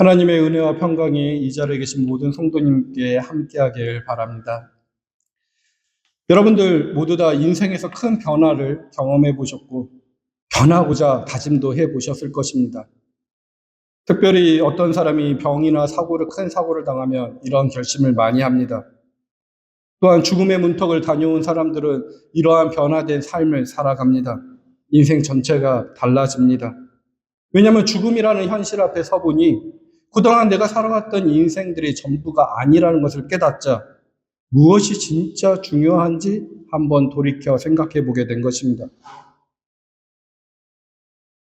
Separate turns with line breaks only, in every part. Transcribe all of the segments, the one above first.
하나님의 은혜와 평강이 이 자리에 계신 모든 성도님께 함께하길 바랍니다. 여러분들 모두 다 인생에서 큰 변화를 경험해 보셨고, 변하고자 다짐도 해 보셨을 것입니다. 특별히 어떤 사람이 병이나 사고를, 큰 사고를 당하면 이런 결심을 많이 합니다. 또한 죽음의 문턱을 다녀온 사람들은 이러한 변화된 삶을 살아갑니다. 인생 전체가 달라집니다. 왜냐하면 죽음이라는 현실 앞에 서보니 그동안 내가 살아왔던 인생들이 전부가 아니라는 것을 깨닫자 무엇이 진짜 중요한지 한번 돌이켜 생각해 보게 된 것입니다.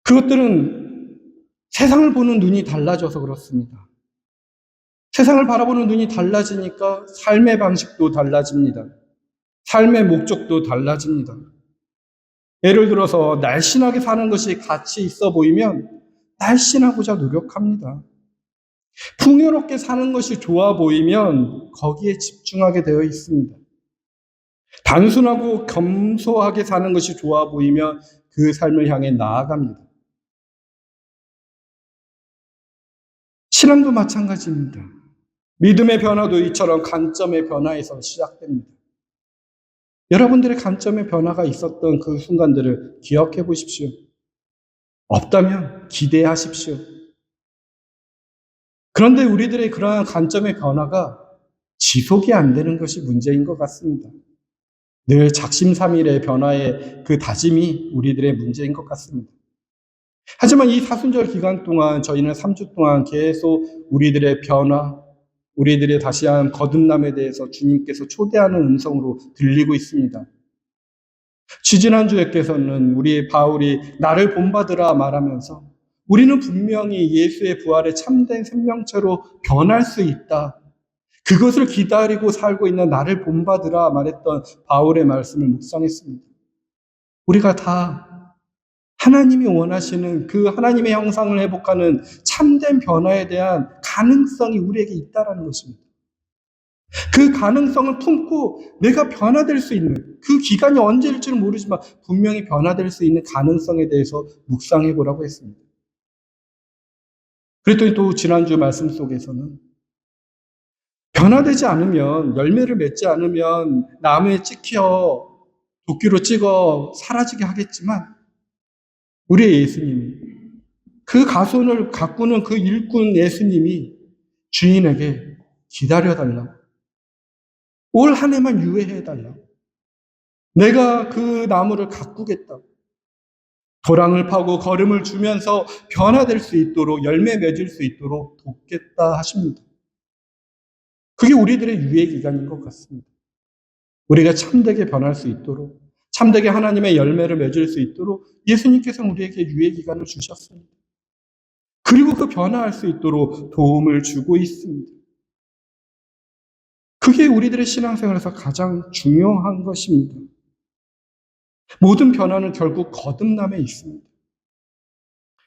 그것들은 세상을 보는 눈이 달라져서 그렇습니다. 세상을 바라보는 눈이 달라지니까 삶의 방식도 달라집니다. 삶의 목적도 달라집니다. 예를 들어서 날씬하게 사는 것이 가치 있어 보이면 날씬하고자 노력합니다. 풍요롭게 사는 것이 좋아 보이면 거기에 집중하게 되어 있습니다. 단순하고 겸소하게 사는 것이 좋아 보이면 그 삶을 향해 나아갑니다. 신앙도 마찬가지입니다. 믿음의 변화도 이처럼 관점의 변화에서 시작됩니다. 여러분들의 관점의 변화가 있었던 그 순간들을 기억해 보십시오. 없다면 기대하십시오. 그런데 우리들의 그러한 관점의 변화가 지속이 안 되는 것이 문제인 것 같습니다. 늘 작심삼일의 변화의 그 다짐이 우리들의 문제인 것 같습니다. 하지만 이 사순절 기간 동안 저희는 3주 동안 계속 우리들의 변화, 우리들의 다시 한 거듭남에 대해서 주님께서 초대하는 음성으로 들리고 있습니다. 지지난주에께서는 우리 바울이 나를 본받으라 말하면서 우리는 분명히 예수의 부활에 참된 생명체로 변할 수 있다. 그것을 기다리고 살고 있는 나를 본받으라 말했던 바울의 말씀을 묵상했습니다. 우리가 다 하나님이 원하시는 그 하나님의 형상을 회복하는 참된 변화에 대한 가능성이 우리에게 있다라는 것입니다. 그 가능성을 품고 내가 변화될 수 있는 그 기간이 언제일지는 모르지만 분명히 변화될 수 있는 가능성에 대해서 묵상해 보라고 했습니다. 그랬더니 또 지난주 말씀 속에서는 변화되지 않으면 열매를 맺지 않으면 나무에 찍혀 도끼로 찍어 사라지게 하겠지만 우리의 예수님이 그 가손을 가꾸는 그 일꾼 예수님이 주인에게 기다려달라고. 올 한 해만 유예해달라고. 내가 그 나무를 가꾸겠다고. 도랑을 파고 걸음을 주면서 변화될 수 있도록 열매 맺을 수 있도록 돕겠다 하십니다. 그게 우리들의 유예 기간인 것 같습니다. 우리가 참되게 변할 수 있도록 참되게 하나님의 열매를 맺을 수 있도록 예수님께서 우리에게 유예 기간을 주셨습니다. 그리고 그 변화할 수 있도록 도움을 주고 있습니다. 그게 우리들의 신앙생활에서 가장 중요한 것입니다. 모든 변화는 결국 거듭남에 있습니다.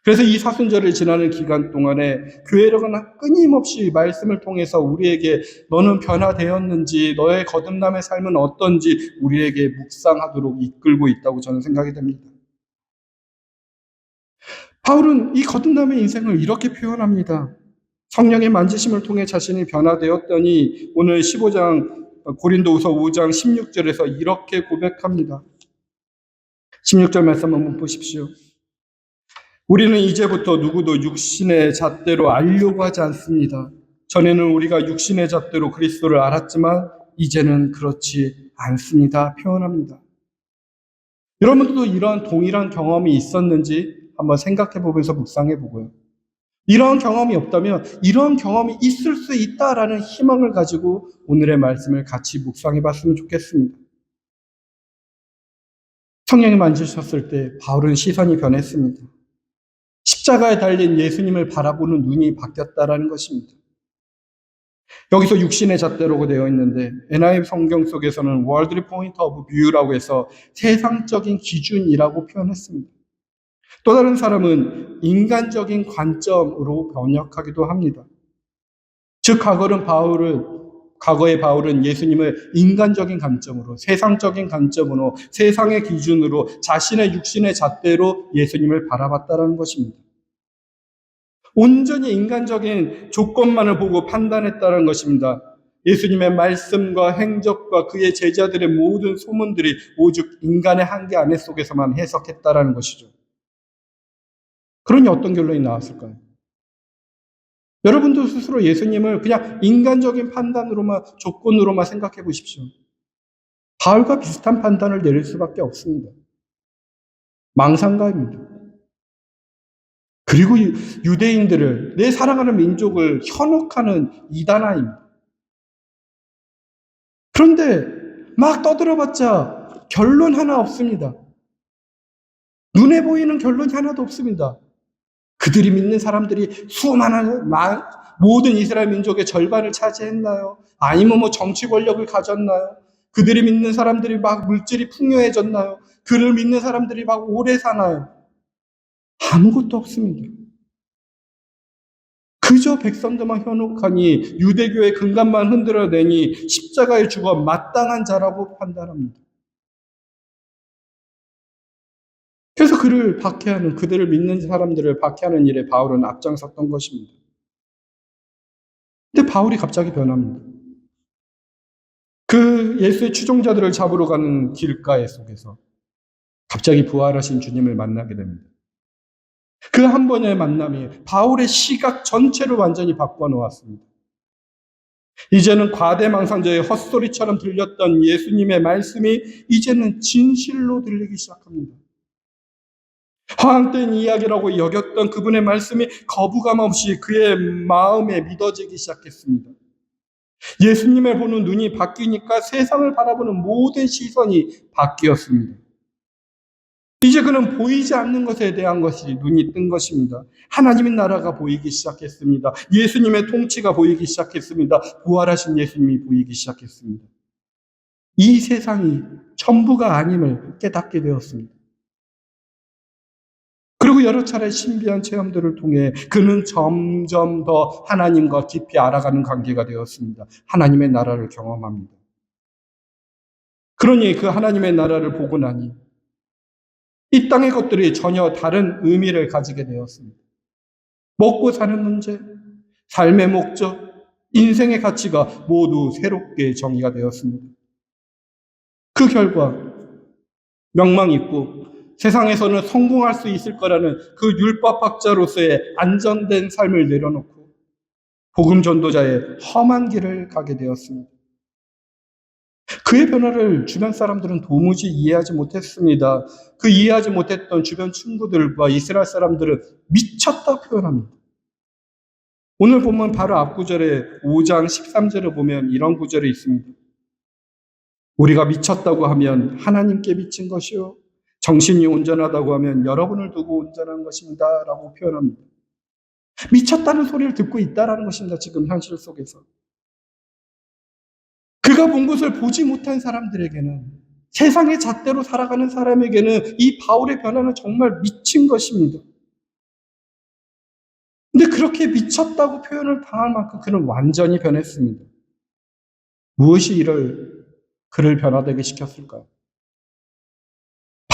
그래서 이 사순절을 지나는 기간 동안에 교회력은 끊임없이 말씀을 통해서 우리에게 너는 변화되었는지 너의 거듭남의 삶은 어떤지 우리에게 묵상하도록 이끌고 있다고 저는 생각이 됩니다. 바울은 이 거듭남의 인생을 이렇게 표현합니다. 성령의 만지심을 통해 자신이 변화되었더니 오늘 15장 고린도후서 5장 16절에서 이렇게 고백합니다. 16절 말씀 한번 보십시오. 우리는 이제부터 누구도 육신의 잣대로 알려고 하지 않습니다. 전에는 우리가 육신의 잣대로 그리스도를 알았지만 이제는 그렇지 않습니다. 표현합니다. 여러분들도 이러한 동일한 경험이 있었는지 한번 생각해 보면서 묵상해 보고요. 이러한 경험이 없다면 이러한 경험이 있을 수 있다라는 희망을 가지고 오늘의 말씀을 같이 묵상해 봤으면 좋겠습니다. 성령이 만지셨을 때 바울은 시선이 변했습니다. 십자가에 달린 예수님을 바라보는 눈이 바뀌었다라는 것입니다. 여기서 육신의 잣대로고 되어 있는데 NIV 성경 속에서는 월드리 포인트 오브 뷰라고 해서 세상적인 기준이라고 표현했습니다. 또 다른 사람은 인간적인 관점으로 번역하기도 합니다. 즉 과거는 바울은 과거의 바울은 예수님을 인간적인 관점으로 세상적인 관점으로 세상의 기준으로 자신의 육신의 잣대로 예수님을 바라봤다라는 것입니다. 온전히 인간적인 조건만을 보고 판단했다는 것입니다. 예수님의 말씀과 행적과 그의 제자들의 모든 소문들이 오직 인간의 한계 안에 속에서만 해석했다라는 것이죠. 그러니 어떤 결론이 나왔을까요? 여러분도 스스로 예수님을 그냥 인간적인 판단으로만, 조건으로만 생각해 보십시오. 바울과 비슷한 판단을 내릴 수밖에 없습니다. 망상가입니다. 그리고 유- 유대인들을, 내 사랑하는 민족을 현혹하는 이단아입니다. 그런데 막 떠들어봤자 결론 하나 없습니다. 눈에 보이는 결론이 하나도 없습니다. 그들이 믿는 사람들이 수많은 마- 모든 이스라엘 민족의 절반을 차지했나요? 아니면 뭐 정치 권력을 가졌나요? 그들이 믿는 사람들이 막 물질이 풍요해졌나요? 그를 믿는 사람들이 막 오래 사나요? 아무것도 없습니다. 그저 백성들만 현혹하니 유대교의 근간만 흔들어내니 십자가에 죽어 마땅한 자라고 판단합니다. 그를 박해하는 그들을 믿는 사람들을 박해하는 일에 바울은 앞장섰던 것입니다. 근데 바울이 갑자기 변합니다. 그 예수의 추종자들을 잡으러 가는 길가에 속에서 갑자기 부활하신 주님을 만나게 됩니다. 그 한 번의 만남이 바울의 시각 전체를 완전히 바꿔 놓았습니다. 이제는 과대망상자의 헛소리처럼 들렸던 예수님의 말씀이 이제는 진실로 들리기 시작합니다. 허황된 이야기라고 여겼던 그분의 말씀이 거부감 없이 그의 마음에 믿어지기 시작했습니다. 예수님을 보는 눈이 바뀌니까 세상을 바라보는 모든 시선이 바뀌었습니다. 이제 그는 보이지 않는 것에 대한 것이 눈이 뜬 것입니다. 하나님의 나라가 보이기 시작했습니다. 예수님의 통치가 보이기 시작했습니다. 부활하신 예수님이 보이기 시작했습니다. 이 세상이 전부가 아님을 깨닫게 되었습니다. 그리고 여러 차례 신비한 체험들을 통해 그는 점점 더 하나님과 깊이 알아가는 관계가 되었습니다. 하나님의 나라를 경험합니다. 그러니 그 하나님의 나라를 보고 나니 이 땅의 것들이 전혀 다른 의미를 가지게 되었습니다. 먹고 사는 문제, 삶의 목적, 인생의 가치가 모두 새롭게 정의가 되었습니다. 그 결과 명망 있고 세상에서는 성공할 수 있을 거라는 그 율법학자로서의 안전된 삶을 내려놓고 복음 전도자의 험한 길을 가게 되었습니다. 그의 변화를 주변 사람들은 도무지 이해하지 못했습니다. 그 이해하지 못했던 주변 친구들과 이스라엘 사람들은 미쳤다 표현합니다. 오늘 보면 바로 앞 구절에 5장 13절을 보면 이런 구절이 있습니다. 우리가 미쳤다고 하면 하나님께 미친 것이요. 정신이 온전하다고 하면 여러분을 두고 온전한 것입니다. 라고 표현합니다. 미쳤다는 소리를 듣고 있다라는 것입니다. 지금 현실 속에서. 그가 본 것을 보지 못한 사람들에게는 세상의 잣대로 살아가는 사람에게는 이 바울의 변화는 정말 미친 것입니다. 근데 그렇게 미쳤다고 표현을 당할 만큼 그는 완전히 변했습니다. 무엇이 이를 그를 변화되게 시켰을까요?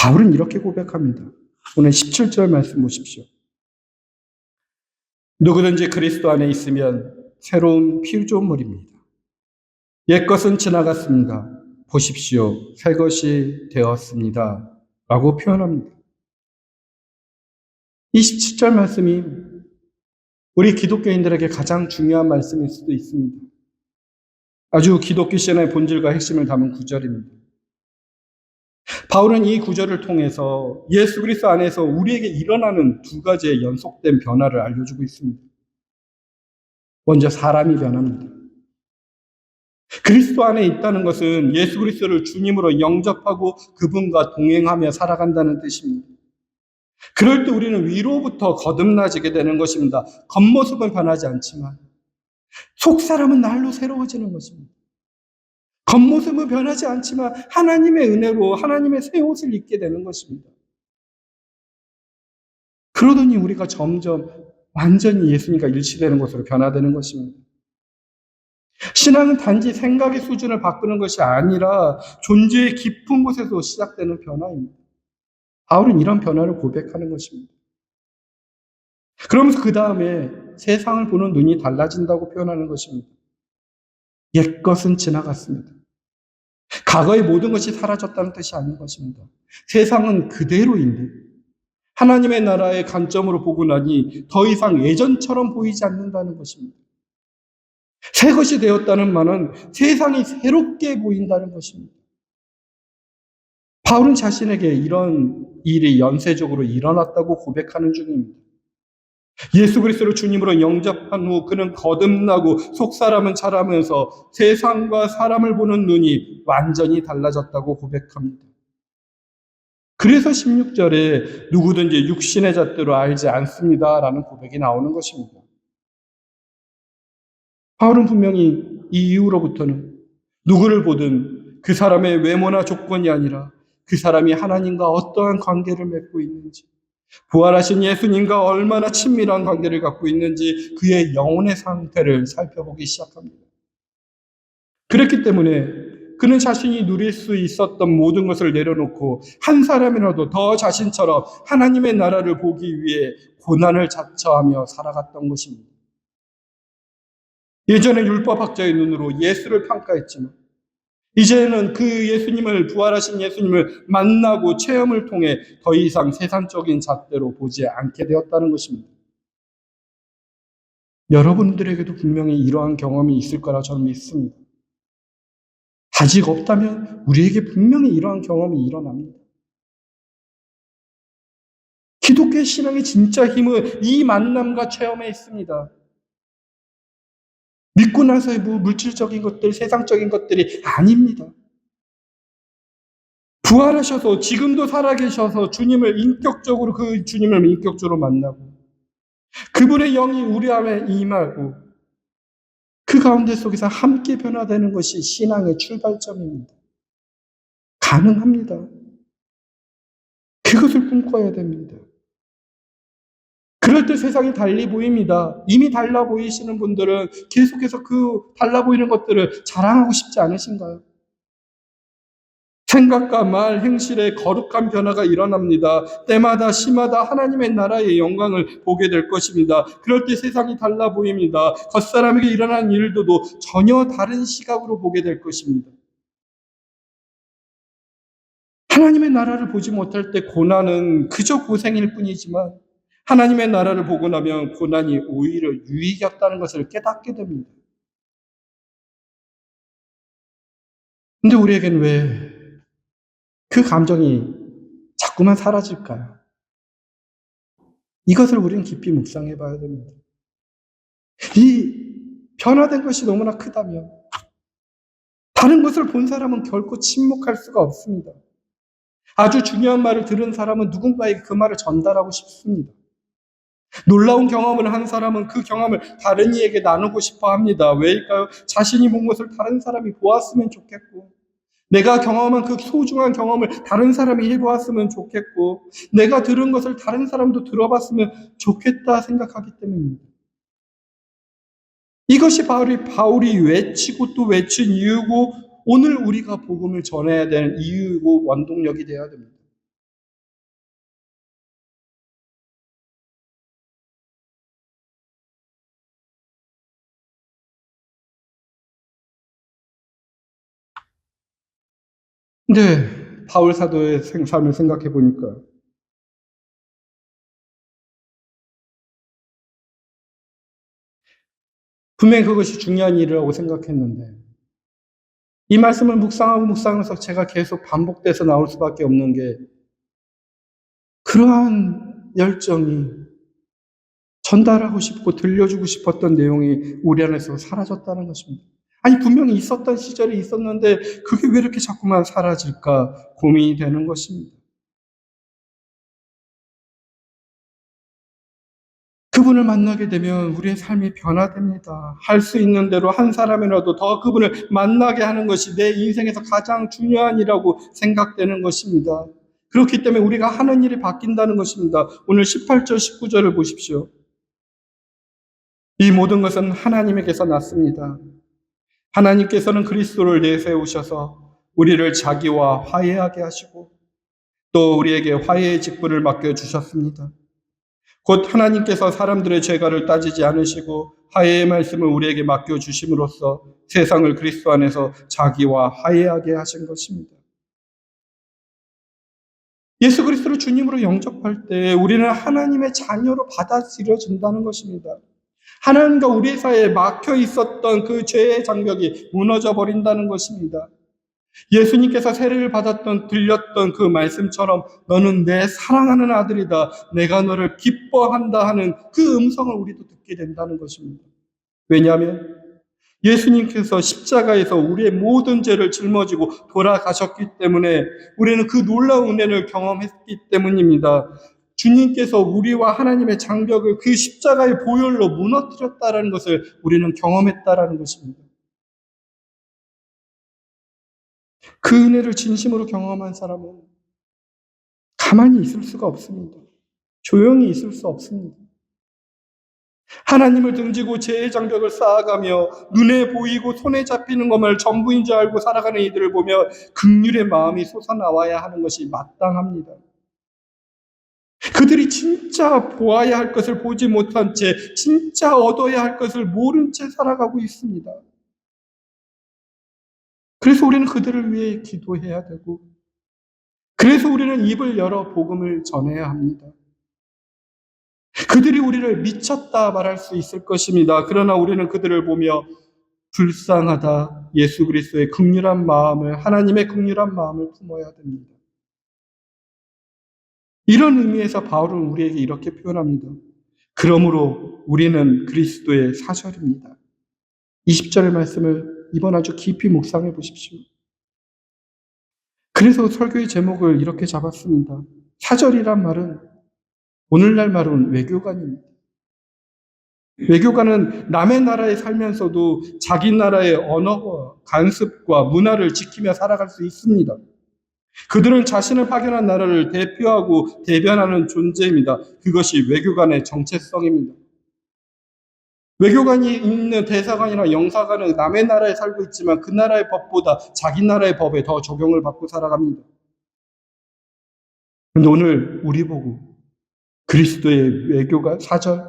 바울은 이렇게 고백합니다. 오늘 17절 말씀 보십시오. 누구든지 그리스도 안에 있으면 새로운 피조물입니다. 옛것은 지나갔습니다. 보십시오. 새 것이 되었습니다. 라고 표현합니다. 이 17절 말씀이 우리 기독교인들에게 가장 중요한 말씀일 수도 있습니다. 아주 기독교 신의 본질과 핵심을 담은 구절입니다. 바울은 이 구절을 통해서 예수 그리스도 안에서 우리에게 일어나는 두 가지의 연속된 변화를 알려주고 있습니다. 먼저 사람이 변합니다. 그리스도 안에 있다는 것은 예수 그리스도를 주님으로 영접하고 그분과 동행하며 살아간다는 뜻입니다. 그럴 때 우리는 위로부터 거듭나지게 되는 것입니다. 겉모습은 변하지 않지만 속 사람은 날로 새로워지는 것입니다. 겉모습은 변하지 않지만 하나님의 은혜로 하나님의 새 옷을 입게 되는 것입니다. 그러더니 우리가 점점 완전히 예수님과 일치되는 것으로 변화되는 것입니다. 신앙은 단지 생각의 수준을 바꾸는 것이 아니라 존재의 깊은 곳에서 시작되는 변화입니다. 바울은 이런 변화를 고백하는 것입니다. 그러면서 그 다음에 세상을 보는 눈이 달라진다고 표현하는 것입니다. 옛 것은 지나갔습니다. 과거의 모든 것이 사라졌다는 뜻이 아닌 것입니다. 세상은 그대로인데 하나님의 나라의 관점으로 보고 나니 더 이상 예전처럼 보이지 않는다는 것입니다. 새 것이 되었다는 말은 세상이 새롭게 보인다는 것입니다. 바울은 자신에게 이런 일이 연쇄적으로 일어났다고 고백하는 중입니다. 예수 그리스도를 주님으로 영접한 후 그는 거듭나고 속 사람은 자라면서 세상과 사람을 보는 눈이 완전히 달라졌다고 고백합니다. 그래서 16절에 누구든지 육신의 잣대로 알지 않습니다 라는 고백이 나오는 것입니다. 바울은 분명히 이 이후로부터는 누구를 보든 그 사람의 외모나 조건이 아니라 그 사람이 하나님과 어떠한 관계를 맺고 있는지, 부활하신 예수님과 얼마나 친밀한 관계를 갖고 있는지 그의 영혼의 상태를 살펴보기 시작합니다. 그렇기 때문에 그는 자신이 누릴 수 있었던 모든 것을 내려놓고 한 사람이라도 더 자신처럼 하나님의 나라를 보기 위해 고난을 자처하며 살아갔던 것입니다. 예전에 율법학자의 눈으로 예수를 평가했지만 이제는 그 예수님을 부활하신 예수님을 만나고 체험을 통해 더 이상 세상적인 잣대로 보지 않게 되었다는 것입니다. 여러분들에게도 분명히 이러한 경험이 있을 거라 저는 믿습니다. 아직 없다면 우리에게 분명히 이러한 경험이 일어납니다. 기독교의 신앙의 진짜 힘은 이 만남과 체험에 있습니다. 믿고 나서의 뭐 물질적인 것들, 세상적인 것들이 아닙니다. 부활하셔서 지금도 살아계셔서 주님을 인격적으로 그 주님을 인격적으로 만나고 그분의 영이 우리 안에 임하고 그 가운데 속에서 함께 변화되는 것이 신앙의 출발점입니다. 가능합니다. 그것을 꿈꿔야 됩니다. 그럴 때 세상이 달리 보입니다. 이미 달라 보이시는 분들은 계속해서 그 달라 보이는 것들을 자랑하고 싶지 않으신가요? 생각과 말, 행실에 거룩한 변화가 일어납니다. 때마다 시마다 하나님의 나라의 영광을 보게 될 것입니다. 그럴 때 세상이 달라 보입니다. 겉사람에게 일어난 일들도 전혀 다른 시각으로 보게 될 것입니다. 하나님의 나라를 보지 못할 때 고난은 그저 고생일 뿐이지만 하나님의 나라를 보고 나면 고난이 오히려 유익이었다는 것을 깨닫게 됩니다. 근데 우리에겐 왜 그 감정이 자꾸만 사라질까요? 이것을 우리는 깊이 묵상해 봐야 됩니다. 이 변화된 것이 너무나 크다면 다른 것을 본 사람은 결코 침묵할 수가 없습니다. 아주 중요한 말을 들은 사람은 누군가에게 그 말을 전달하고 싶습니다. 놀라운 경험을 한 사람은 그 경험을 다른 이에게 나누고 싶어 합니다. 왜일까요? 자신이 본 것을 다른 사람이 보았으면 좋겠고, 내가 경험한 그 소중한 경험을 다른 사람이 해보았으면 좋겠고, 내가 들은 것을 다른 사람도 들어봤으면 좋겠다 생각하기 때문입니다. 이것이 바울이, 바울이 외치고 또 외친 이유고, 오늘 우리가 복음을 전해야 되는 이유고 원동력이 되어야 됩니다. 근데 바울 사도의 삶을 생각해 보니까 분명히 그것이 중요한 일이라고 생각했는데 이 말씀을 묵상하고 묵상해서 제가 계속 반복돼서 나올 수밖에 없는 게 그러한 열정이 전달하고 싶고 들려주고 싶었던 내용이 우리 안에서 사라졌다는 것입니다. 아니, 분명히 있었던 시절이 있었는데 그게 왜 이렇게 자꾸만 사라질까 고민이 되는 것입니다. 그분을 만나게 되면 우리의 삶이 변화됩니다. 할 수 있는 대로 한 사람이라도 더 그분을 만나게 하는 것이 내 인생에서 가장 중요한 일이라고 생각되는 것입니다. 그렇기 때문에 우리가 하는 일이 바뀐다는 것입니다. 오늘 18절, 19절을 보십시오. 이 모든 것은 하나님에게서 났습니다. 하나님께서는 그리스도를 내세우셔서 우리를 자기와 화해하게 하시고 또 우리에게 화해의 직분을 맡겨 주셨습니다. 곧 하나님께서 사람들의 죄가를 따지지 않으시고 화해의 말씀을 우리에게 맡겨 주심으로써 세상을 그리스도 안에서 자기와 화해하게 하신 것입니다. 예수 그리스도를 주님으로 영접할 때 우리는 하나님의 자녀로 받아들여진다는 것입니다. 하나님과 우리 사이에 막혀 있었던 그 죄의 장벽이 무너져 버린다는 것입니다. 예수님께서 세례를 받았던 들렸던 그 말씀처럼 너는 내 사랑하는 아들이다. 내가 너를 기뻐한다 하는 그 음성을 우리도 듣게 된다는 것입니다. 왜냐하면 예수님께서 십자가에서 우리의 모든 죄를 짊어지고 돌아가셨기 때문에 우리는 그 놀라운 은혜를 경험했기 때문입니다. 주님께서 우리와 하나님의 장벽을 그 십자가의 보혈로 무너뜨렸다라는 것을 우리는 경험했다라는 것입니다. 그 은혜를 진심으로 경험한 사람은 가만히 있을 수가 없습니다. 조용히 있을 수 없습니다. 하나님을 등지고 죄의 장벽을 쌓아가며 눈에 보이고 손에 잡히는 것을 전부인 줄 알고 살아가는 이들을 보며 극률의 마음이 솟아나와야 하는 것이 마땅합니다. 그들이 진짜 보아야 할 것을 보지 못한 채 진짜 얻어야 할 것을 모른 채 살아가고 있습니다. 그래서 우리는 그들을 위해 기도해야 되고, 그래서 우리는 입을 열어 복음을 전해야 합니다. 그들이 우리를 미쳤다 말할 수 있을 것입니다. 그러나 우리는 그들을 보며 불쌍하다 예수 그리스도의 극률한 마음을 하나님의 극률한 마음을 품어야 됩니다. 이런 의미에서 바울은 우리에게 이렇게 표현합니다. 그러므로 우리는 그리스도의 사절입니다. 20절의 말씀을 이번 아주 깊이 묵상해 보십시오. 그래서 설교의 제목을 이렇게 잡았습니다. 사절이란 말은 오늘날 말은 외교관입니다. 외교관은 남의 나라에 살면서도 자기 나라의 언어와 간습과 문화를 지키며 살아갈 수 있습니다. 그들은 자신을 파견한 나라를 대표하고 대변하는 존재입니다. 그것이 외교관의 정체성입니다. 외교관이 있는 대사관이나 영사관은 남의 나라에 살고 있지만 그 나라의 법보다 자기 나라의 법에 더 적용을 받고 살아갑니다. 그런데 오늘 우리 보고 그리스도의 외교관 사절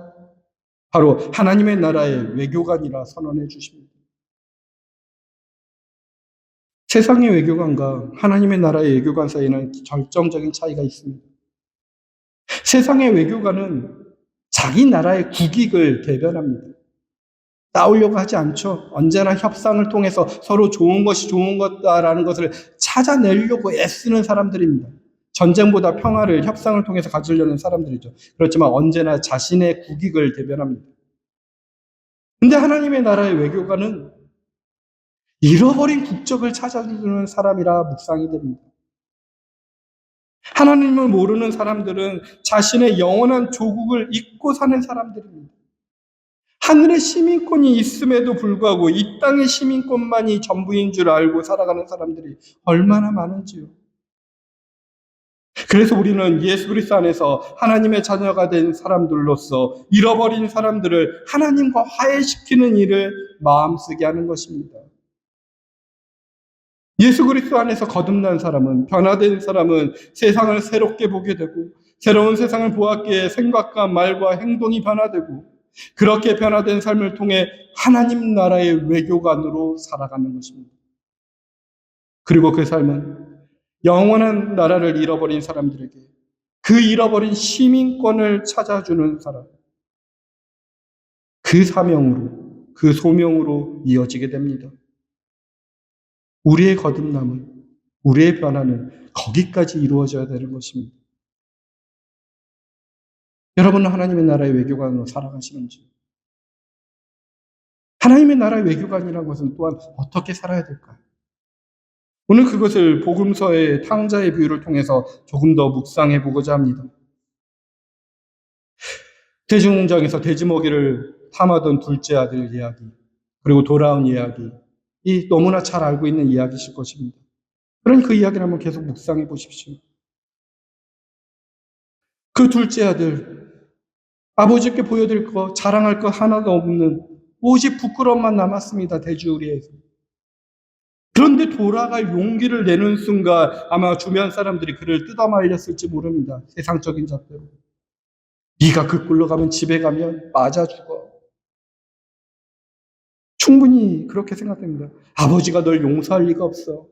바로 하나님의 나라의 외교관이라 선언해 주십니다. 세상의 외교관과 하나님의 나라의 외교관 사이에는 결정적인 차이가 있습니다. 세상의 외교관은 자기 나라의 국익을 대변합니다. 따오려고 하지 않죠. 언제나 협상을 통해서 서로 좋은 것이 좋은 것다라는 것을 찾아내려고 애쓰는 사람들입니다. 전쟁보다 평화를 협상을 통해서 가지려는 사람들이죠. 그렇지만 언제나 자신의 국익을 대변합니다. 근데 하나님의 나라의 외교관은 잃어버린 국적을 찾아주는 사람이라 묵상이 됩니다. 하나님을 모르는 사람들은 자신의 영원한 조국을 잊고 사는 사람들입니다. 하늘의 시민권이 있음에도 불구하고 이 땅의 시민권만이 전부인 줄 알고 살아가는 사람들이 얼마나 많은지요. 그래서 우리는 예수 그리스도 안에서 하나님의 자녀가 된 사람들로서 잃어버린 사람들을 하나님과 화해시키는 일을 마음쓰게 하는 것입니다. 예수 그리스도 안에서 거듭난 사람은 변화된 사람은 세상을 새롭게 보게 되고 새로운 세상을 보았기에 생각과 말과 행동이 변화되고 그렇게 변화된 삶을 통해 하나님 나라의 외교관으로 살아가는 것입니다. 그리고 그 삶은 영원한 나라를 잃어버린 사람들에게 그 잃어버린 시민권을 찾아주는 사람, 그 사명으로, 그 소명으로 이어지게 됩니다. 우리의 거듭남은, 우리의 변화는 거기까지 이루어져야 되는 것입니다. 여러분은 하나님의 나라의 외교관으로 살아가시는지? 하나님의 나라의 외교관이라는 것은 또한 어떻게 살아야 될까요? 오늘 그것을 복음서의 탕자의 비유를 통해서 조금 더 묵상해 보고자 합니다. 대중공장에서 돼지 먹이를 탐하던 둘째 아들 이야기, 그리고 돌아온 이야기, 이 너무나 잘 알고 있는 이야기실 것입니다. 그러니 그 이야기를 한번 계속 묵상해 보십시오. 그 둘째 아들, 아버지께 보여드릴 거, 자랑할 거 하나도 없는 오직 부끄러움만 남았습니다. 대주우리에서. 그런데 돌아갈 용기를 내는 순간 아마 주변 사람들이 그를 뜯어말렸을지 모릅니다. 세상적인 잣대로. 네가 그 꼴로 가면 집에 가면 맞아 죽어. 충분히 그렇게 생각됩니다. 아버지가 널 용서할 리가 없어.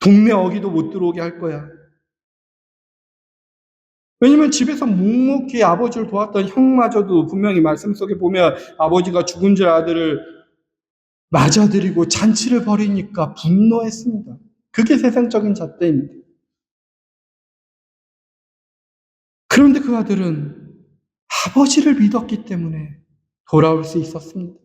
동네 어기도 못 들어오게 할 거야. 왜냐면 집에서 묵묵히 아버지를 도왔던 형마저도 분명히 말씀 속에 보면 아버지가 죽은 줄 아들을 맞아들이고 잔치를 벌이니까 분노했습니다. 그게 세상적인 잣대입니다. 그런데 그 아들은 아버지를 믿었기 때문에 돌아올 수 있었습니다.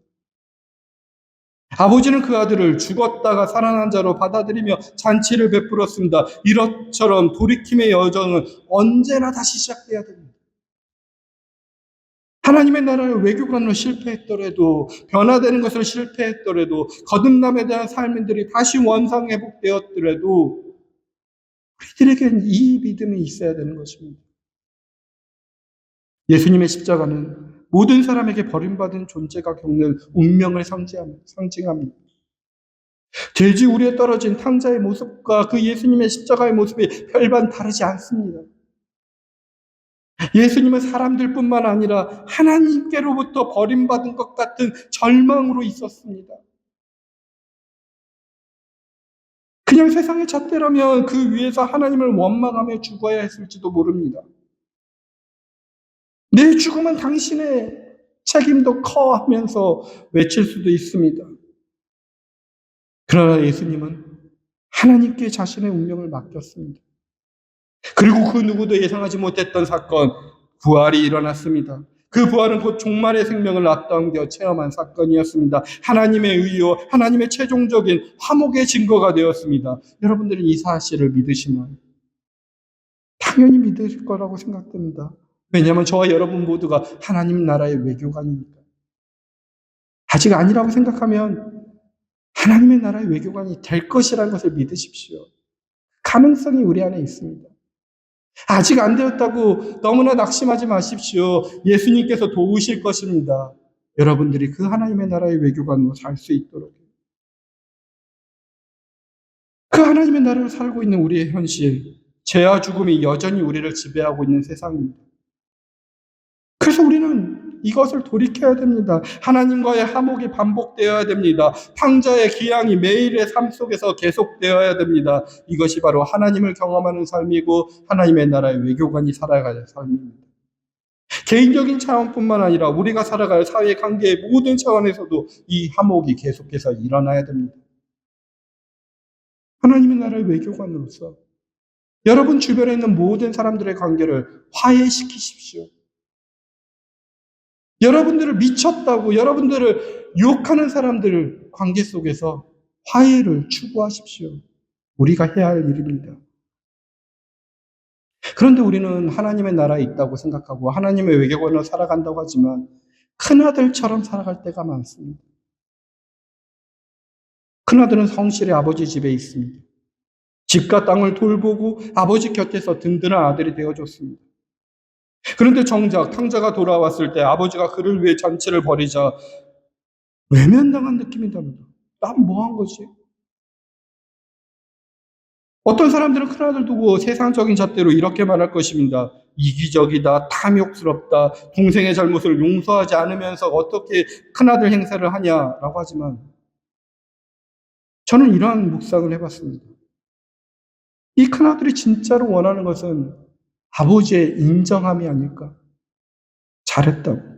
아버지는 그 아들을 죽었다가 살아난 자로 받아들이며 잔치를 베풀었습니다. 이것처럼 돌이킴의 여정은 언제나 다시 시작돼야 됩니다. 하나님의 나라를 외교관으로 실패했더라도 변화되는 것을 실패했더라도 거듭남에 대한 삶들이 다시 원상 회복되었더라도 우리들에게는 이 믿음이 있어야 되는 것입니다. 예수님의 십자가는 모든 사람에게 버림받은 존재가 겪는 운명을 상징합니다. 돼지 우리에 떨어진 탕자의 모습과 그 예수님의 십자가의 모습이 별반 다르지 않습니다. 예수님은 사람들 뿐만 아니라 하나님께로부터 버림받은 것 같은 절망으로 있었습니다. 그냥 세상의 잣대라면 그 위에서 하나님을 원망하며 죽어야 했을지도 모릅니다. 내 죽음은 당신의 책임도 커 하면서 외칠 수도 있습니다. 그러나 예수님은 하나님께 자신의 운명을 맡겼습니다. 그리고 그 누구도 예상하지 못했던 사건, 부활이 일어났습니다. 그 부활은 곧 종말의 생명을 앞당겨 체험한 사건이었습니다. 하나님의 의요, 하나님의 최종적인 화목의 증거가 되었습니다. 여러분들은 이 사실을 믿으시나요? 당연히 믿으실 거라고 생각됩니다. 왜냐하면 저와 여러분 모두가 하나님 나라의 외교관이니까. 아직 아니라고 생각하면 하나님의 나라의 외교관이 될 것이라는 것을 믿으십시오. 가능성이 우리 안에 있습니다. 아직 안 되었다고 너무나 낙심하지 마십시오. 예수님께서 도우실 것입니다. 여러분들이 그 하나님의 나라의 외교관으로 살 수 있도록. 그 하나님의 나라를 살고 있는 우리의 현실, 죄와 죽음이 여전히 우리를 지배하고 있는 세상입니다. 그래서 우리는 이것을 돌이켜야 됩니다. 하나님과의 화목이 반복되어야 됩니다. 탕자의 기양이 매일의 삶 속에서 계속되어야 됩니다. 이것이 바로 하나님을 경험하는 삶이고 하나님의 나라의 외교관이 살아가야 삶입니다. 개인적인 차원뿐만 아니라 우리가 살아갈 사회 관계의 모든 차원에서도 이 화목이 계속해서 일어나야 됩니다. 하나님의 나라의 외교관으로서 여러분 주변에 있는 모든 사람들의 관계를 화해시키십시오. 여러분들을 미쳤다고 여러분들을 욕하는 사람들 관계 속에서 화해를 추구하십시오. 우리가 해야 할 일입니다. 그런데 우리는 하나님의 나라에 있다고 생각하고 하나님의 외교관으로 살아간다고 하지만 큰아들처럼 살아갈 때가 많습니다. 큰아들은 성실히 아버지 집에 있습니다. 집과 땅을 돌보고 아버지 곁에서 든든한 아들이 되어줬습니다. 그런데 정작 탕자가 돌아왔을 때 아버지가 그를 위해 잔치를 벌이자 외면당한 느낌이 납니다. 난 뭐 한 거지? 어떤 사람들은 큰아들 두고 세상적인 잣대로 이렇게 말할 것입니다. 이기적이다, 탐욕스럽다, 동생의 잘못을 용서하지 않으면서 어떻게 큰아들 행세를 하냐라고 하지만 저는 이러한 묵상을 해봤습니다. 이 큰아들이 진짜로 원하는 것은 아버지의 인정함이 아닐까? 잘했다고.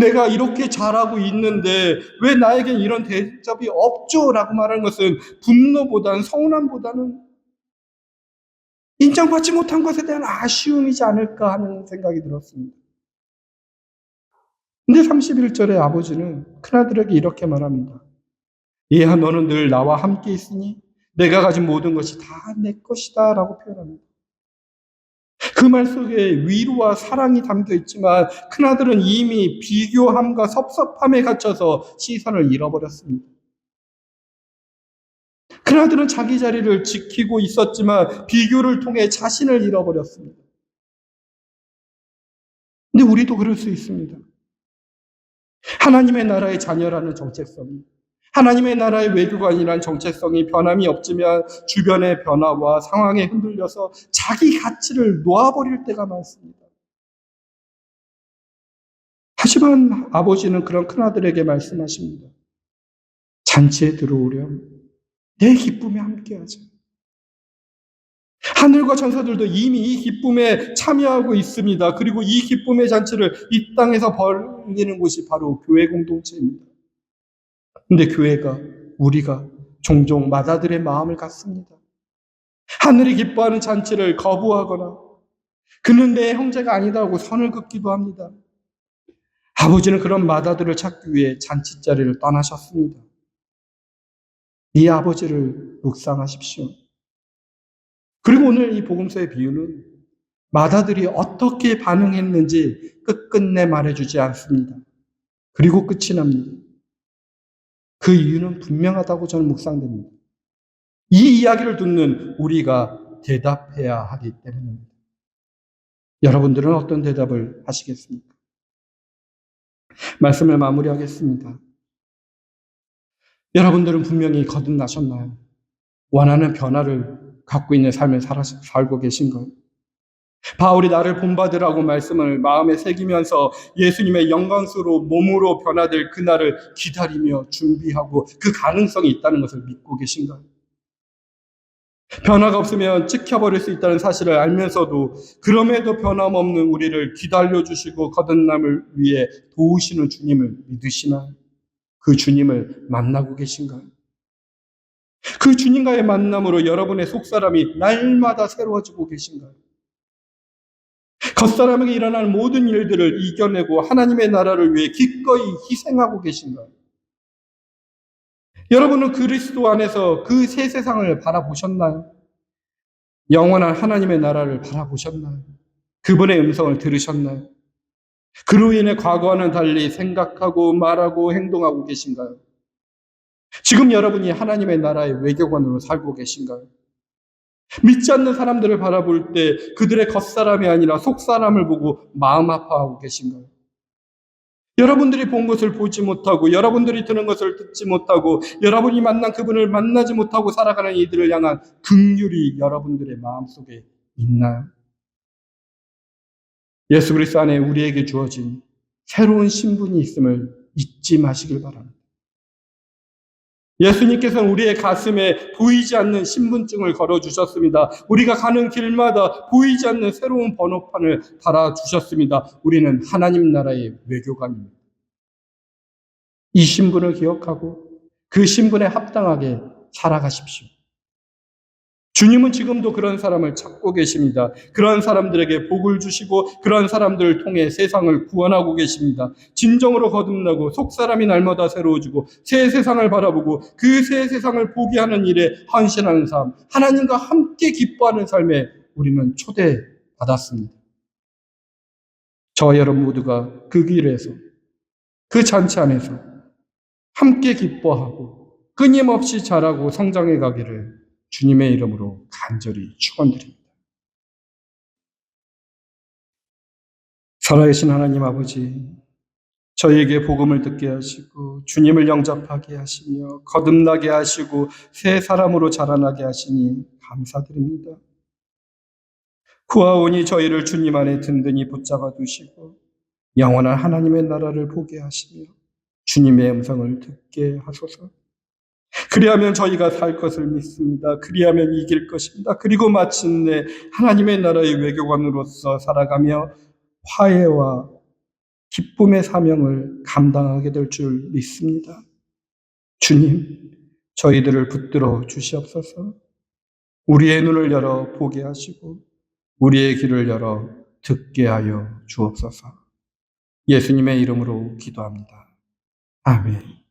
내가 이렇게 잘하고 있는데 왜 나에겐 이런 대접이 없죠? 라고 말하는 것은 분노보다는 서운함보다는 인정받지 못한 것에 대한 아쉬움이지 않을까 하는 생각이 들었습니다. 근데 31절에 아버지는 큰아들에게 이렇게 말합니다. 얘야 너는 늘 나와 함께 있으니 내가 가진 모든 것이 다 내 것이다 라고 표현합니다. 그 말 속에 위로와 사랑이 담겨 있지만 큰아들은 이미 비교함과 섭섭함에 갇혀서 시선을 잃어버렸습니다. 큰아들은 자기 자리를 지키고 있었지만 비교를 통해 자신을 잃어버렸습니다. 근데 우리도 그럴 수 있습니다. 하나님의 나라의 자녀라는 정체성이 하나님의 나라의 외교관이란 정체성이 변함이 없지만 주변의 변화와 상황에 흔들려서 자기 가치를 놓아버릴 때가 많습니다. 하지만 아버지는 그런 큰아들에게 말씀하십니다. 잔치에 들어오렴. 내 기쁨에 함께하자. 하늘과 천사들도 이미 이 기쁨에 참여하고 있습니다. 그리고 이 기쁨의 잔치를 이 땅에서 벌리는 곳이 바로 교회 공동체입니다. 근데 교회가, 우리가 종종 마다들의 마음을 갖습니다. 하늘이 기뻐하는 잔치를 거부하거나 그는 내 형제가 아니다고 선을 긋기도 합니다. 아버지는 그런 마다들을 찾기 위해 잔치자리를 떠나셨습니다. 이 아버지를 묵상하십시오. 그리고 오늘 이 복음서의 비유는 마다들이 어떻게 반응했는지 끝끝내 말해주지 않습니다. 그리고 끝이 납니다. 그 이유는 분명하다고 저는 묵상됩니다. 이 이야기를 듣는 우리가 대답해야 하기 때문입니다. 여러분들은 어떤 대답을 하시겠습니까? 말씀을 마무리하겠습니다. 여러분들은 분명히 거듭나셨나요? 원하는 변화를 갖고 있는 삶을 살고 계신가요? 바울이 나를 본받으라고 말씀을 마음에 새기면서 예수님의 영광스로 몸으로 변화될 그날을 기다리며 준비하고 그 가능성이 있다는 것을 믿고 계신가요? 변화가 없으면 찍혀버릴 수 있다는 사실을 알면서도 그럼에도 변함없는 우리를 기다려주시고 거듭남을 위해 도우시는 주님을 믿으시나요? 그 주님을 만나고 계신가요? 그 주님과의 만남으로 여러분의 속사람이 날마다 새로워지고 계신가요? 겉사람에게 일어나는 모든 일들을 이겨내고 하나님의 나라를 위해 기꺼이 희생하고 계신가요? 여러분은 그리스도 안에서 그 새 세상을 바라보셨나요? 영원한 하나님의 나라를 바라보셨나요? 그분의 음성을 들으셨나요? 그로 인해 과거와는 달리 생각하고 말하고 행동하고 계신가요? 지금 여러분이 하나님의 나라의 외교관으로 살고 계신가요? 믿지 않는 사람들을 바라볼 때 그들의 겉사람이 아니라 속사람을 보고 마음 아파하고 계신가요? 여러분들이 본 것을 보지 못하고 여러분들이 들은 것을 듣지 못하고 여러분이 만난 그분을 만나지 못하고 살아가는 이들을 향한 긍휼이 여러분들의 마음속에 있나요? 예수 그리스도 안에 우리에게 주어진 새로운 신분이 있음을 잊지 마시길 바랍니다. 예수님께서는 우리의 가슴에 보이지 않는 신분증을 걸어주셨습니다. 우리가 가는 길마다 보이지 않는 새로운 번호판을 달아주셨습니다. 우리는 하나님 나라의 외교관입니다. 이 신분을 기억하고 그 신분에 합당하게 살아가십시오. 주님은 지금도 그런 사람을 찾고 계십니다. 그런 사람들에게 복을 주시고 그런 사람들을 통해 세상을 구원하고 계십니다. 진정으로 거듭나고 속사람이 날마다 새로워지고 새 세상을 바라보고 그 새 세상을 보게 하는 일에 헌신하는 삶, 하나님과 함께 기뻐하는 삶에 우리는 초대받았습니다. 저와 여러분 모두가 그 길에서 그 잔치 안에서 함께 기뻐하고 끊임없이 자라고 성장해 가기를 주님의 이름으로 간절히 축원드립니다. 살아계신 하나님 아버지, 저희에게 복음을 듣게 하시고 주님을 영접하게 하시며 거듭나게 하시고 새 사람으로 자라나게 하시니 감사드립니다. 구하오니 저희를 주님 안에 든든히 붙잡아 두시고 영원한 하나님의 나라를 보게 하시며 주님의 음성을 듣게 하소서. 그리하면 저희가 살 것을 믿습니다. 그리하면 이길 것입니다. 그리고 마침내 하나님의 나라의 외교관으로서 살아가며 화해와 기쁨의 사명을 감당하게 될 줄 믿습니다. 주님, 저희들을 붙들어 주시옵소서. 우리의 눈을 열어 보게 하시고 우리의 귀를 열어 듣게 하여 주옵소서. 예수님의 이름으로 기도합니다. 아멘.